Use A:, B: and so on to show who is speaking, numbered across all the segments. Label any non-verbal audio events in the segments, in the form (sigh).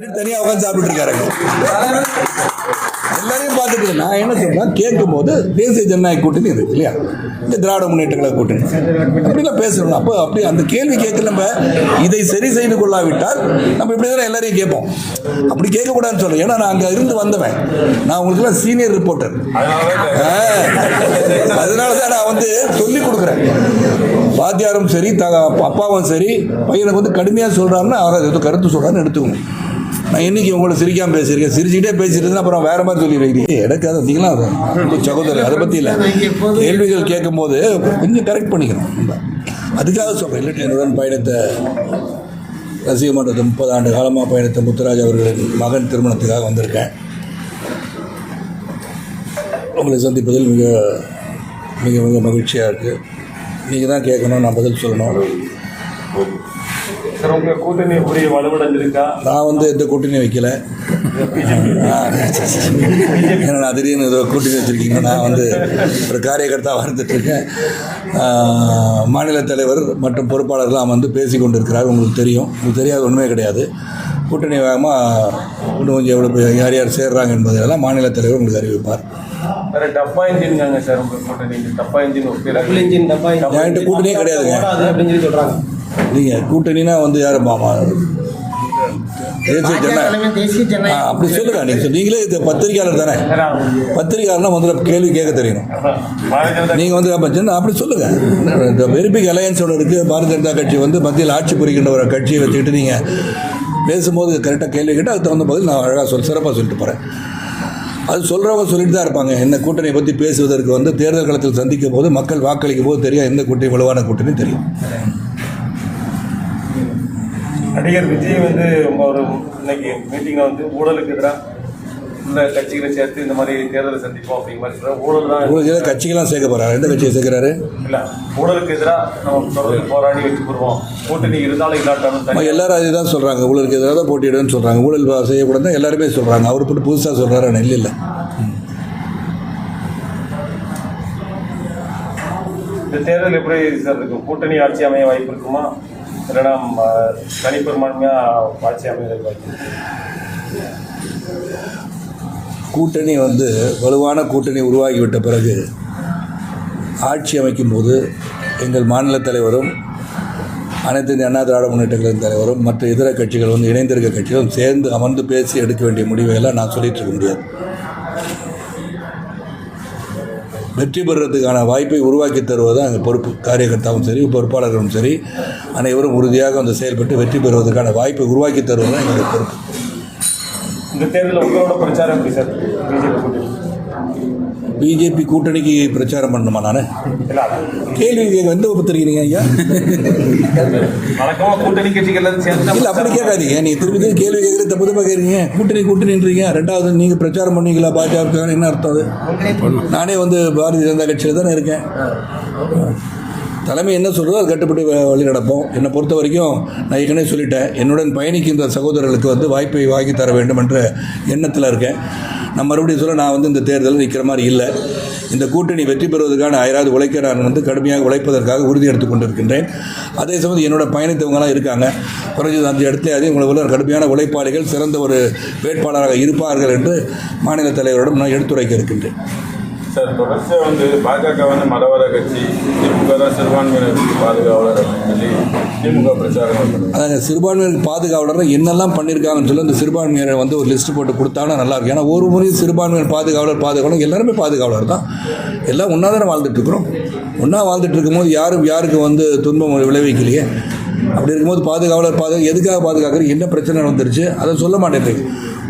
A: விட்டுட்டு தனியா உட்காந்து சாப்பிட்டு இருக்காரு எல்லாரையும் பார்த்துட்டு நான் என்ன சொல்றேன்? கேட்கும் போது தேசிய ஜனநாயக கூட்டணி இருக்கு இல்லையா? இந்த திராவிட முன்னேற்றங்களை கூட்டணி. அப்படிலாம் பேசணும் அப்போ அப்படி அந்த கேள்வி கேட்க நம்ம இதை சரி செய்து கொள்ளாவிட்டால் நம்ம இப்படி தான் எல்லாரையும் கேட்போம். அப்படி கேட்கக்கூடாதுன்னு சொல்றேன் ஏன்னா நான் அங்கே இருந்து வந்தவன். நான் உங்களுக்குலாம் சீனியர் ரிப்போர்ட்டர் அதனால தான் நான் வந்து சொல்லி கொடுக்குறேன். வாத்தியாரும் சரி த அப்பாவும் சரி பையனுக்கு வந்து கடுமையாக சொல்கிறாருன்னா அவரை ஏதோ கருத்து சொல்கிறான்னு எடுத்துக்கணும் நான் இன்னைக்கு உங்களை சிரிக்காம பேசியிருக்கேன். சிரிச்சுக்கிட்டே பேசிட்டு அப்புறம் வேற மாதிரி சொல்லி வைக்கிறீங்க எனக்கு அதை நீங்களாம் அது சகோதரர் அதை பற்றி இல்லை. கேள்விகள் கேட்கும்போது கொஞ்சம் கரெக்ட் பண்ணிக்கணும். அதுக்காக சொல்கிறேன் இல்லாட்டி என்னுடன் பயணித்த ரசிக மன்றத்தை முப்பது ஆண்டு காலமாக பயணித்த முத்துராஜ் அவர்களின் மகன் திருமணத்துக்காக வந்திருக்கேன். உங்களை சந்திப்பதில் மிக மிக மிக மகிழ்ச்சியாக இருக்குது நீங்கள் தான் கேட்கணும் நான் பதில் சொல்லணும்.
B: சார் உங்க கூட்டணி வலுவடைஞ்சிருக்கா?
A: நான் வந்து எந்த கூட்டணியும் வைக்கல. நான் திடீர்னு ஏதோ கூட்டணி வச்சுருக்கீங்க. நான் வந்து ஒரு காரியகர்த்தா வந்துட்டுருக்கேன் மாநில தலைவர் மற்றும் பொறுப்பாளர்லாம் வந்து பேசி கொண்டு இருக்கிறார் உங்களுக்கு தெரியும். உங்களுக்கு தெரியாத ஒன்றுமே கிடையாது. கூட்டணி வேகமாக இன்னும் கொஞ்சம் எவ்வளோ பேர் யார் யார் சேர்றாங்க என்பதையெல்லாம் மாநில தலைவர் உங்களுக்கு அறிவிப்பார்.
B: வேற டப்பா இன்ஜின்காங்க சார் உங்க கூட்டணி. டப்பா இன்ஜின் ஒப்பிடுறாங்க
C: இன்ஜின் டப்பா
A: கூட்டணியே கிடையாதுங்க.
C: ஓடாது அப்படின்னு சொல்லி சொல்றாங்க.
A: நீங்கள் கூட்டணினா வந்து யார் மாமா? தேசிய
C: பாஜக
A: ஜனநாயக
C: தலைமை தேசிய
A: ஆ,
C: ஜனநாயக
A: அப்படி சொல்லுங்க. நீங்கள் நீங்களே இது பத்திரிகையாளர் தானே? பத்திரிகையாளர்னா முதல்ல கேள்வி கேட்க தெரியணும். நீங்கள் வந்து அப்படி சொல்லுங்கள் இந்த வெரிபிக் அலையன்ஸ் ஒன்று இருக்குது பாரதிய ஜனதா கட்சி வந்து மத்தியில் ஆட்சி புரிகின்ற ஒரு கட்சியை வச்சுக்கிட்டு நீங்கள் பேசும்போது கரெக்டாக கேள்வி கேட்டால் அதுக்கு தகுந்த பதில் நான் அழகாக சொல் சிறப்பாக சொல்லிட்டு போகிறேன் அது சொல்கிறவங்க சொல்லிட்டு தான் இருப்பாங்க. என்ன கூட்டணியை பற்றி பேசுவதற்கு வந்து தேர்தல் களத்தில் சந்திக்கும் போது மக்கள் வாக்களிக்கும் போது தெரியும் எந்த கூட்டணி வலுவான கூட்டணி தெரியும்.
B: நடிகர் விஜய் வந்து ஒரு இன்னைக்கு மீட்டிங்ல வந்து ஊழலுக்கு எதிராக இந்த கட்சிகளை சேர்த்து இந்த மாதிரி தேர்தலை சந்திப்போம் அப்படிங்கிற மாதிரி சொல்றாரு. ஊழல் தான்
A: கட்சிகள்லாம் சேர்க்க போகிறாரு எந்த கட்சியை சேர்க்குறாரு?
B: இல்ல ஊழலுக்கு எதிராக நம்ம தொடர்ந்து போராடி வச்சு போடுவோம் கூட்டணி இருந்தாலும் இல்லாட்டாலும்
A: எல்லாரும் அதே தான் சொல்கிறாங்க ஊழலுக்கு எதிராக தான் போட்டியிடுன்னு சொல்கிறாங்க ஊழல் செய்யக்கூடாது எல்லாருமே சொல்கிறாங்க அவர் போட்டு புதுசாக சொல்கிறாரு ஆனால் இல்லை இல்லை.
B: இந்த தேர்தல் எப்படி சார் இருக்கும் கூட்டணி ஆட்சி அமைய வாய்ப்பு இருக்குமா? இல்லைன்னா ம, தனிப்பெரும்பான்மையா ஆட்சி அமைதல்
A: கூட்டணி வந்து வலுவான கூட்டணி உருவாகிவிட்ட பிறகு ஆட்சி அமைக்கும் போது எங்கள் மாநில தலைவரும் அனைத்து இந்திய அண்ணா திராவிட முன்னேற்ற கழகத்தின் தலைவரும் மற்ற இதர கட்சிகள் வந்து இணைந்திருக்க கட்சிகளும் சேர்ந்து அமர்ந்து பேசி எடுக்க வேண்டிய முடிவுகளை நான் சொல்லிட்டு இருக்க முடியாது. வெற்றி பெறுறதுக்கான வாய்ப்பை உருவாக்கி தருவது அந்த பொறுப்பு. காரியகர்த்தாவும் சரி பொறுப்பாளர்களும் சரி அனைவரும் உறுதியாக வந்து செயல்பட்டு வெற்றி பெறுவதற்கான வாய்ப்பை உருவாக்கி தருவது தான் எங்களுடைய பொறுப்பு.
B: இந்த தேர்தலில் உங்களோட பிரச்சாரம் எப்படி சார்? பிஜேபி
A: பிஜேபி கூட்டணிக்கு பிரச்சாரம் பண்ணணுமா நான்? கேள்வி எந்த பத்திரிக்கிறீங்க ஐயா?
B: கூட்டணி கட்சிகள்
A: இல்லை அப்படி கேட்காதீங்க. நீங்கள் திருப்பி கேள்வி கேட்குறது தப்பு தப்பாக கேட்குறீங்க. கூட்டணி கூட்டணின்றீங்க ரெண்டாவது நீங்கள் பிரச்சாரம் பண்ணீங்களா பாஜக என்ன அர்த்தம் அது? நானே வந்து பாரதிய ஜனதா கட்சியில் தானே இருக்கேன். தலைமை என்ன சொல்கிறதோ அது கட்டுப்படி வ- வழி நடப்போம். என்னை பொறுத்த வரைக்கும் நான் ஏற்கனவே சொல்லிட்டேன். என்னுடன் பயணிக்கின்ற சகோதரர்களுக்கு வந்து வாய்ப்பை வாங்கி தர வேண்டும் என்ற எண்ணத்தில் இருக்கேன். நான் மறுபடியும் சொல்ல நான் வந்து இந்த தேர்தலில் நிற்கிற மாதிரி இல்லை. இந்த கூட்டணி வெற்றி பெறுவதற்கான ஆயிராவது உழைக்க நான் வந்து கடுமையாக உழைப்பதற்காக உறுதி எடுத்துக் கொண்டிருக்கின்றேன். அதே சமயம் என்னோட பயணித்தவங்களாம் இருக்காங்க. குறைஞ்சது அந்த இடத்துல உங்களுக்கு உள்ள கடுமையான உழைப்பாளிகள் சிறந்த ஒரு வேட்பாளராக இருப்பார்கள் என்று மாநில தலைவரிடம் நான் எடுத்துரைக்க இருக்கின்றேன்.
D: சார் தொடர்ச்சியாக வந்து பாஜக வந்து மதவாத கட்சி திமுக தான் சிறுபான்மையினருக்கு பாதுகாவலர் அப்படின்னு சொல்லி திமுக பிரச்சாரம்
A: அதாங்க சிறுபான்மையினர் பாதுகாவலர் என்னெல்லாம் பண்ணியிருக்காங்கன்னு சொல்லி அந்த சிறுபான்மையினர் வந்து ஒரு லிஸ்ட் போட்டு கொடுத்தாங்கன்னா நல்லா இருக்கும். ஏன்னா ஒரு முறையும் சிறுபான்மையினர் பாதுகாவலர் பாதுகாவலர் எல்லாருமே பாதுகாவலர் தான். எல்லாம் ஒன்றா தானே வாழ்ந்துட்டு இருக்கிறோம். ஒன்றா வாழ்ந்துட்டு இருக்கும்போது யாரும் யாருக்கு வந்து துன்பம் விளைவிக்கலையே? அப்படி இருக்கும்போது பாதுகாவலர் பாதுகா எதுக்காக பாதுகாக்கிறது? என்ன பிரச்சனை வந்துருச்சு அதை சொல்ல மாட்டேன்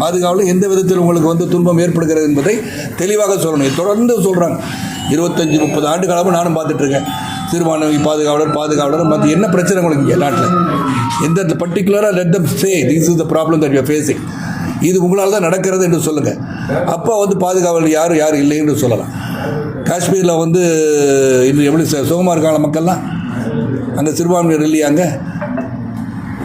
A: பாதுகாவலர் எந்த விதத்தில் உங்களுக்கு வந்து துன்பம் ஏற்படுகிறது என்பதை தெளிவாக சொல்லணும். தொடர்ந்து சொல்கிறாங்க இருபத்தஞ்சி முப்பது ஆண்டு காலமாக நானும் பார்த்துட்ருக்கேன். சிறுபான்மை பாதுகாவலர் பாதுகாவலர் மற்ற என்ன பிரச்சனை உங்களுக்கு நாட்டில்? எந்த பர்டிகுலராக let them say this is the problem that you facing இது உங்களால் தான் நடக்கிறது என்று சொல்லுங்கள் அப்போ வந்து பாதுகாவலர் யார் யார் இல்லை என்று சொல்லலாம். காஷ்மீரில் வந்து இன்னும் எப்படி சுகமாக இருக்காங்களா மக்கள்லாம்? அங்கே சிறுபான்மையர் இல்லையா அங்கே?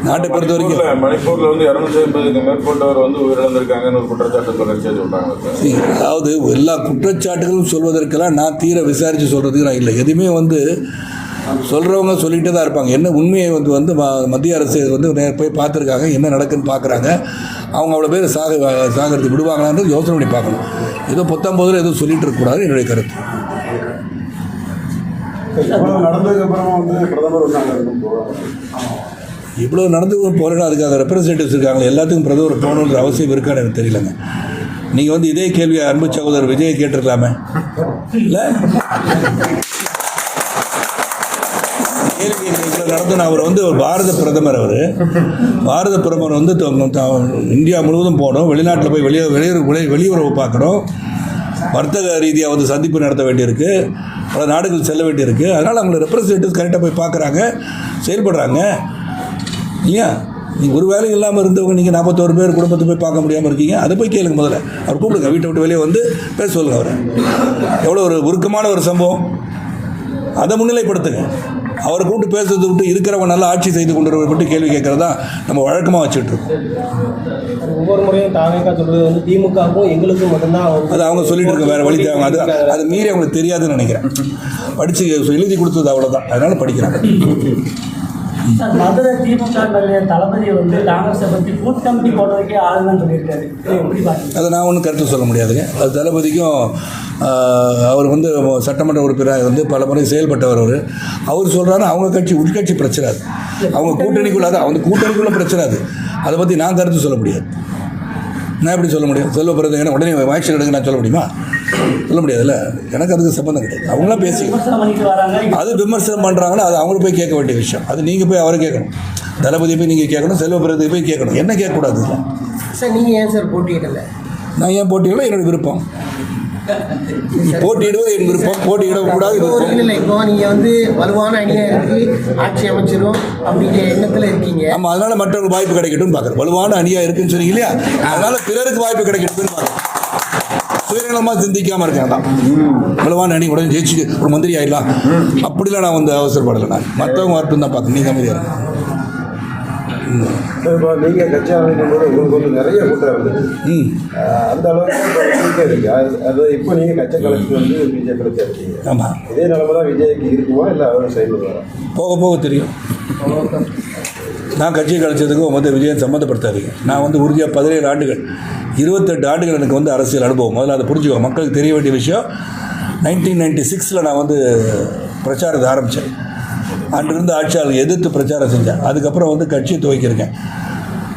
A: நாட்டை பொறுத்த வரைக்கும்.
D: மணிப்பூர்ல வந்து இருநூத்தி ஐம்பதுக்கு மேற்பட்டவர் வந்து உயிரிழந்திருக்காங்கன்னு ஒரு குற்றச்சாட்டு தொடர்ச்சியாக சொல்றாங்க. சார்
A: See, அதாவது எல்லா குற்றச்சாட்டுகளும் சொல்வதற்கெல்லாம் நான் தீர விசாரித்து சொல்கிறதுக்கு நான் இல்லை. எதுவுமே வந்து சொல்கிறவங்க சொல்லிகிட்டே தான் இருப்பாங்க. என்ன உண்மையை வந்து வந்து ம- மத்திய அரசு வந்து போய் பார்த்துருக்காங்க என்ன நடக்குன்னு பார்க்குறாங்க. அவங்க அவ்வளோ பேர் சாக சாகிறது விடுவாங்களான்னு யோசனை பண்ணி பார்க்கணும். ஏதோ பத்தொம்போதில் எதுவும் சொல்லிட்டு இருக்கக்கூடாது என்னுடைய கருத்து.
C: நடந்ததுக்கு அப்புறமா வந்து பிரதமர்
A: இவ்வளோ நடந்து போகிறேன்னா அதுக்காக ரெப்ரசன்டேட்டிவ்ஸ் இருக்காங்க எல்லாத்துக்கும் பிரதமர் போகணுன்ற அவசியம் இருக்கான்னு எனக்கு தெரியலங்க. நீங்கள் வந்து இதே கேள்வியை அன்பு சகோதரர் விஜயை கேட்டிருக்கலாமே? இல்லை? கேள்வி இவ்வளோ அவர் வந்து ஒரு பாரத பிரதமர் அவர். பாரத பிரதமர் வந்து த- இந்தியா முழுவதும் போகணும் வெளிநாட்டில் போய் வெளியே வெளியுறவு வெளியுறவு பார்க்கணும். வர்த்தக ரீதியாக வந்து சந்திப்பு நடத்த வேண்டியிருக்கு. பல நாடுகள் செல்ல வேண்டியிருக்கு. அதனால் அவங்கள ரெப்ரசன்டேட்டிவ் கரெக்டாக போய் பார்க்குறாங்க செயல்படுறாங்க. ஏன் நீங்கள் ஒரு வேலையும் இல்லாமல் இருந்தவங்க நீங்கள் நாற்பத்தோரு பேர் குடும்பத்தை போய் பார்க்க முடியாமல் இருக்கீங்க. அதை போய் கேளுங்க முதல்ல. அவர் கூப்பிடுங்க. வீட்டை விட்டு வெளியே வந்து பேச சொல்லுங்க அவரை. எவ்வளோ ஒரு உருக்கமான ஒரு சம்பவம். அதை முன்னிலைப்படுத்துங்க. அவரை கூப்பிட்டு பேசுறதை விட்டு இருக்கிறவங்க நல்லா ஆட்சி செய்து கொண்டு மட்டும் கேள்வி கேட்கறதா நம்ம வழக்கமாக வச்சுட்டு இருக்கோம்.
E: ஒவ்வொரு முறையும் தாவேக்கா சொல்றது வந்து திமுகவுக்கும் எங்களுக்கும் மட்டும்தான்
A: அது அவங்க சொல்லிட்டு இருக்க வேற வழி தேவை. அது அது மீறி அவங்களுக்கு தெரியாதுன்னு நினைக்கிறேன். படித்து எழுதி கொடுத்தது அவ்வளோதான் அதனால படிக்கிறாங்க
F: சார் மதுரை திமுக தளபதி வந்து காங்கிரஸை பற்றி கூட்டமைப்பு போடுறதுக்கே ஆளுநர் சொல்லியிருக்காரு.
A: அதை நான் ஒன்றும் கருத்து சொல்ல முடியாதுங்க. அது தளபதிக்கும் அவர் வந்து சட்டமன்ற உறுப்பினராக வந்து பல முறை செயல்பட்டவர் அவர். அவர் சொல்கிறாரு அவங்க கட்சி உள்கட்சி பிரச்சனை அது. அவங்க கூட்டணிக்குள்ள அது அவங்க கூட்டணிக்குள்ள பிரச்சனை அது. அதை பற்றி நான் கருத்து சொல்ல முடியாது. நான் எப்படி சொல்ல முடியும்? செல்வ பிறந்த ஏன்னா உடனே ஆக்ஷன் எடுங்க நான் சொல்ல முடியுமா? சொல்ல முடியாதுல்ல. எனக்கு அதுக்கு சம்மந்தம் கிடையாது. அவங்களாம் பேசி அது விமர்சனம் பண்ணுறாங்கன்னா அது அவங்கள போய் கேட்க வேண்டிய விஷயம். அது நீங்கள் போய் அவரை கேட்கணும். தளபதியை போய் நீங்கள் கேட்கணும். செல்வ பிறந்தை போய் கேட்கணும். என்ன கேட்கக்கூடாது?
E: சார் நீங்கள் ஏன் சார் போட்டியிடல?
A: நான் ஏன் போட்டியிட என்னோட விருப்பம். (laughs) போட்டியிடுவது என் விருப்பம் போட்டியிடக்கூடாது
E: இல்லை இப்போ நீங்கள் வந்து வலுவான அணியாக இருக்கு ஆட்சி அமைச்சிரும் அப்படிங்கிற எண்ணத்தில் இருக்கீங்க.
A: ஆமாம் அதனால மற்றவங்களுக்கு வாய்ப்பு கிடைக்கட்டும்னு பார்க்குறேன் வலுவான அணியாக இருக்குன்னு சொன்னீங்க இல்லையா? அதனால பிறருக்கு வாய்ப்பு கிடைக்கட்டும்னு பார்க்குறேன் சுயநலமாக சிந்திக்காமல் இருக்கேன் தான் வலுவான அணி உடனே ஜெயிச்சு ஒரு மந்திரி ஆயிடலாம். அப்படிலாம் நான் வந்து அவசரப்படலை நான். மற்றவங்க வரட்டும் தான் பார்க்கணும் நீங்கள் அமைதியாக
C: இப்போ நீங்கள் கட்சி ஆரம்பிக்கும் போது உங்களுக்கு வந்து நிறைய கூட்டம் இருந்தது. ஆஹ் அந்த அளவுக்கு இப்போ இருக்கு அது இப்போ நீங்கள் கட்சி கலைச்சு வந்து விஜய் கலைச்சு இருக்கீங்க.
A: ஆமாம்
C: இதே நிலைமை தான் விஜய்க்கு இருக்குமா? இல்லை அவர் செயல்படுவாரா
A: போக போக தெரியும். நான் கட்சி கழிச்சதுக்கும் வந்து விஜயன் சம்மந்தப்படுத்தாதீங்க. நான் வந்து உறுதியாக பதினேழு ஆண்டுகள் இருபத்தெட்டு ஆண்டுகள் எனக்கு வந்து அரசியல் அனுபவம். முதல்ல அதை புரிஞ்சுக்கோ மக்களுக்கு தெரிய வேண்டிய விஷயம் நைன்டீன் நைன்டி சிக்ஸில் நான் வந்து பிரச்சாரத்தை ஆரம்பித்தேன் அன்றிருந்து ஆட்சியாளர் எதிர்த்து பிரச்சாரம் செஞ்சேன். அதுக்கப்புறம் வந்து கட்சியை துவக்கியிருக்கேன்.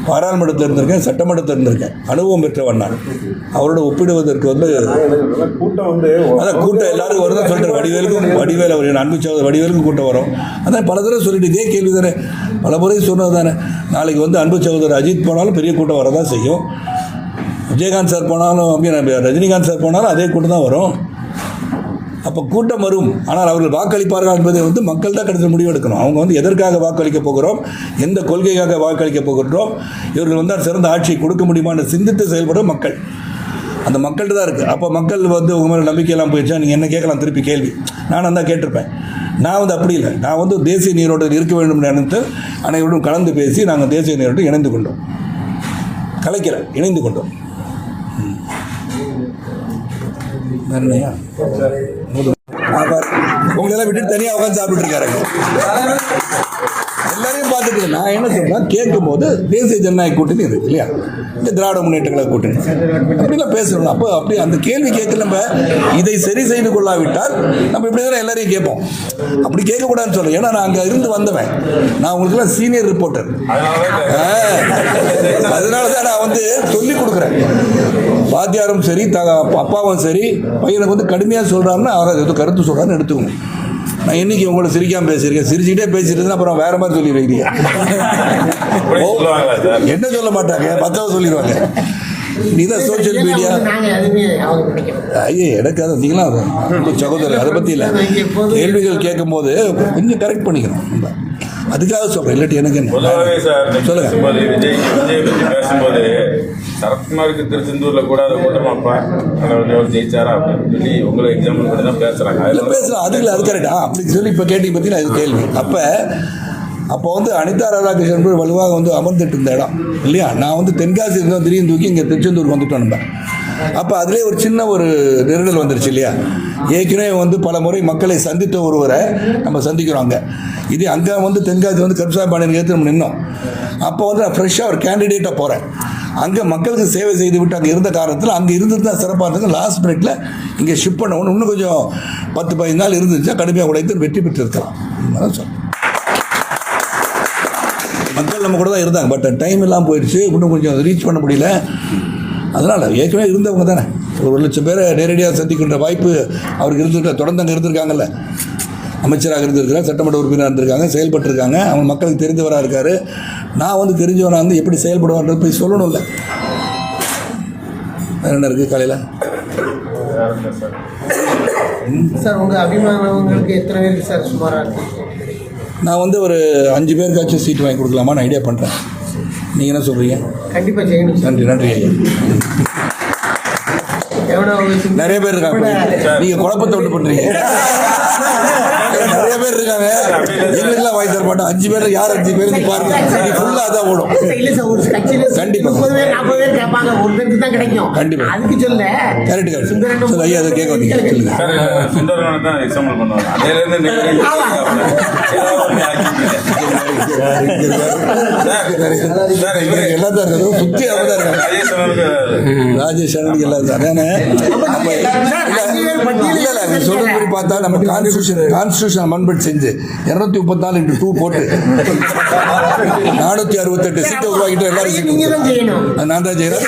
A: பாராளுமன்றத்தில் இருந்திருக்கேன் சட்டமன்றத்தில் இருந்திருக்கேன். அனுபவம் பெற்றவன் நான். அவரோட ஒப்பிடுவதற்கு வந்து
C: கூட்டம் வந்து
A: அதான் கூட்டம் எல்லாரும் வருது சொல்லிட்டு வடிவேலுக்கும் வடிவேல் அவர் என் அன்பு சகோதரர் வடிவேலுக்கும் கூட்டம் வரும். அதான் பல தடவை சொல்லிட்டு இதே கேள்வி தானே பல முறை சொன்னது தானே நாளைக்கு வந்து அன்பு சகோதரர் அஜித் போனாலும் பெரிய கூட்டம் வரதான் செய்யும். விஜயகாந்த் சார் போனாலும் ரஜினிகாந்த் சார் போனாலும் அதே கூட்டம் தான் வரும். அப்போ கூட்டம் வரும். ஆனால் அவர்கள் வாக்களிப்பார்கள் என்பதை வந்து மக்கள் தான் கடைசியில் முடிவெடுக்கணும். அவங்க வந்து எதற்காக வாக்களிக்க போகிறோம்? எந்த கொள்கைக்காக வாக்களிக்க போகின்றோம்? இவர்கள் வந்து சிறந்த ஆட்சியை கொடுக்க முடியுமான்னு சிந்தித்து செயல்படும் மக்கள். அந்த மக்கள்கிட்ட தான் இருக்குது அப்போ மக்கள் வந்து உங்கள் மேலே நம்பிக்கையெல்லாம் போயிடுச்சா? நீங்கள் என்ன கேட்கலாம்? திருப்பி கேள்வி. நான் தான் கேட்டிருப்பேன். நான் வந்து அப்படி இல்லை. நான் வந்து தேசிய நீரோட்டத்தில் இருக்க வேண்டும் என்று நினைத்து அனைவரும் கலந்து பேசி நாங்கள் தேசிய நீரோட்டம் இணைந்து கொண்டோம். கலைக்கிறேன் இணைந்து கொண்டோம். ம். வேற என்னய்யா? ஆ, பாரு. உங்களெல்லாம் விட்டுட்டு தனியாக உட்காந்து சாப்பிட்டு இருக்காரு. எல்லாரையும் பார்த்துட்டு நான் என்ன சொல்றேன் கேட்கும் போது தேசிய ஜனநாயக கூட்டணி இருக்கு இல்லையா? இந்த திராவிட முன்னேற்றங்களை கூட்டணி. அப்படிலாம் பேசணும் அப்போ அப்படி அந்த கேள்வி கேட்க நம்ம இதை சரி செய்து கொள்ளாவிட்டால் நம்ம இப்படி தான் எல்லாரையும் கேட்போம். அப்படி கேட்கக்கூடாதுன்னு சொல்றேன் ஏன்னா நான் அங்கே இருந்து வந்தவன். நான் உங்களுக்குலாம் சீனியர் ரிப்போர்ட்டர் அதனால தான் நான் வந்து சொல்லி கொடுக்குறேன். வாத்தியாரும் சரி த அப்பாவும் சரி பையனுக்கு வந்து கடுமையாக சொல்கிறாங்கன்னா அவரை எதுவும் கருத்து சொல்கிறான்னு எடுத்துக்கணும் நான் என்னைக்கு உங்களை சிரிக்காமல் பேசியிருக்கேன். சிரிச்சுக்கிட்டே பேசிட்டு அப்புறம் வேற மாதிரி சொல்லி வைக்கிறீங்க என்ன சொல்ல மாட்டாங்க? மற்றவங்க சொல்லிடுவாங்க. நீ தான் சோஷியல் மீடியா
E: நாங்கள்
A: ஐயே எனக்கு அது உங்க சகோதரர் அதை பற்றி இல்லை. கேள்விகள் கேட்கும்போது கொஞ்சம் கரெக்ட் பண்ணிக்கணும். நம்ம அதுக்காக சொல்கிறேன் இல்லாட்டி எனக்கு என்ன? சொல்லுங்க.
D: சரத்குமாருக்கு திருச்செந்தூர்ல கூட அதை கூட்டமாப்பா அதில் வந்து அவர் ஜெயிச்சாரா அப்படின்னு சொல்லி உங்களை எக்ஸாம்பிள் பண்ணி தான் பேசுறாங்க.
A: இல்லை
D: அதுல
A: அதுக்கு அது கரெக்டா அப்படி சொல்லி இப்போ கேட்டீங்க பார்த்தீங்கன்னா இது கேள்வி. அப்போ அப்போ வந்து அனிதா ராதாகிருஷ்ணன் போய் வலுவாக வந்து அமர்ந்துட்டு இருந்த இடம் இல்லையா? நான் வந்து தென்காசி இருந்தால் திடீர்னு தூக்கி இங்கே திருச்செந்தூருக்கு வந்துட்டோம் நம்ம. அப்போ அதுலேயே ஒரு சின்ன ஒரு நெருடல் வந்துருச்சு இல்லையா? ஏற்கனவே வந்து பல முறை மக்களை சந்தித்த ஒருவரை நம்ம சந்திக்கிறோம் அங்கே. இது அங்கே வந்து தென்காசி வந்து கருப்சாமி பாண்டியன் ஏற்று நம்ம நின்னோம். அப்போ வந்து நான் ஃப்ரெஷ்ஷாக ஒரு கேண்டிடேட்டாக போகிறேன் அங்கே மக்களுக்கு சேவை செய்து விட்டு அங்கே இருந்த காரணத்தில் அங்கே இருந்தது தான் சிறப்பாக இருந்தது. லாஸ்ட் மினிட்ல இங்கே ஷிஃப்ட் பண்ண ஒன்று இன்னும் கொஞ்சம் பத்து பதினஞ்சு நாள் இருந்துச்சுன்னா கடுமையாக உழைத்து வெற்றி பெற்றிருக்கலாம். அதான் மக்கள் நம்ம கூட தான் இருந்தாங்க. பட் டைம் எல்லாம் போயிடுச்சு. இன்னும் கொஞ்சம் ரீச் பண்ண முடியல. அதனால் ஏற்கனவே இருந்தவங்க தானே. ஒரு லட்சம் பேரை நேரடியாக சந்திக்கின்ற வாய்ப்பு அவருக்கு இருந்துட்டு தொடர்ந்து அங்கே இருந்திருக்காங்கல்ல. அமைச்சராக இருந்திருக்கிறார் சட்டமன்ற உறுப்பினராக இருந்திருக்காங்க செயல்பட்டிருக்காங்க அவங்க மக்களுக்கு தெரிந்தவராக இருக்கார். நான் வந்து தெரிஞ்சவனாக வந்து எப்படி செயல்படுவான்றது போய் சொல்லணும்ல. வேற என்ன இருக்குது காலையில்?
D: சார்
E: சார் உங்க அபிமானவங்களுக்கு எத்தனை பேருக்கு சார் சுமாரா இருக்கு?
A: நான் வந்து ஒரு அஞ்சு பேருக்காச்சும் சீட் வாங்கி கொடுக்கலாமான்னு ஐடியா பண்ணுறேன் நீங்கள் என்ன சொல்கிறீங்க
E: கண்டிப்பா செய்யணும்
A: நன்றி நன்றி ஐயா. நிறைய பேர் இருக்காங்க. நீங்க குழப்பத்தை விட்டு பண்றீங்க நிறைய பேர் இருக்காங்க. எங்களுக்குலாம் வாங்கி தர மாட்டோம். அஞ்சு பேர் யார் அஞ்சு பேர் பாருங்க. ஃபுல்லா அதான் ஓடும். கண்டிப்பா.
E: முப்பது பேர் நாற்பது பேர் கேட்பாங்க. ஒரு பேருக்கு தான் கிடைக்கும்.
A: கண்டிப்பா.
E: அதுக்கு சொல்ல
A: கரெக்ட் கரெக்ட் சொல்லு ஐயா அதை கேட்க வந்தீங்க சொல்லுங்க.
D: தான் எக்ஸாம்பிள் பண்ணுவாங்க இவரு
A: எல்லாம் தான் சுத்தி தான் இருக்காங்க
D: ராஜேஸ்வரனுக்கு
A: ராஜேஷ் அண்ணனுக்கு எல்லாம் தான் சொல்ற மாதிரி பார்த்தா நம்ம கான்ஸ்டியூஷன் கான்ஸ்டியூஷன் அமெண்ட்மெண்ட் செஞ்சு இருநூத்தி முப்பத்தி நாலு இன்ட்டு டூ போட்டு நானூத்தி அறுபத்தெட்டு சீட்டை உருவாக்கிட்டு எல்லாரும் நான் தான் செய்யறேன்.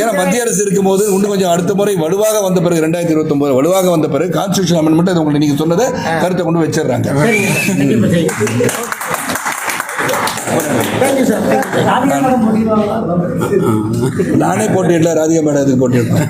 E: ஏன்னா
A: மத்திய அரசு இருக்கும்போது இன்னும் கொஞ்சம் அடுத்த முறை வலுவாக வந்த பிறகு ரெண்டாயிரத்தி இருபத்தொன்பது வலுவாக வந்த பிறகு கான்ஸ்டியூஷன் அமெண்ட்மெண்ட் அது உங்களுக்கு நீங்க சொன்னதை கருத்தை கொண்டு வச்சிடுறாங்க. நானே போட்டியிடல ராதிகா மேடம் போட்டியிடலாம்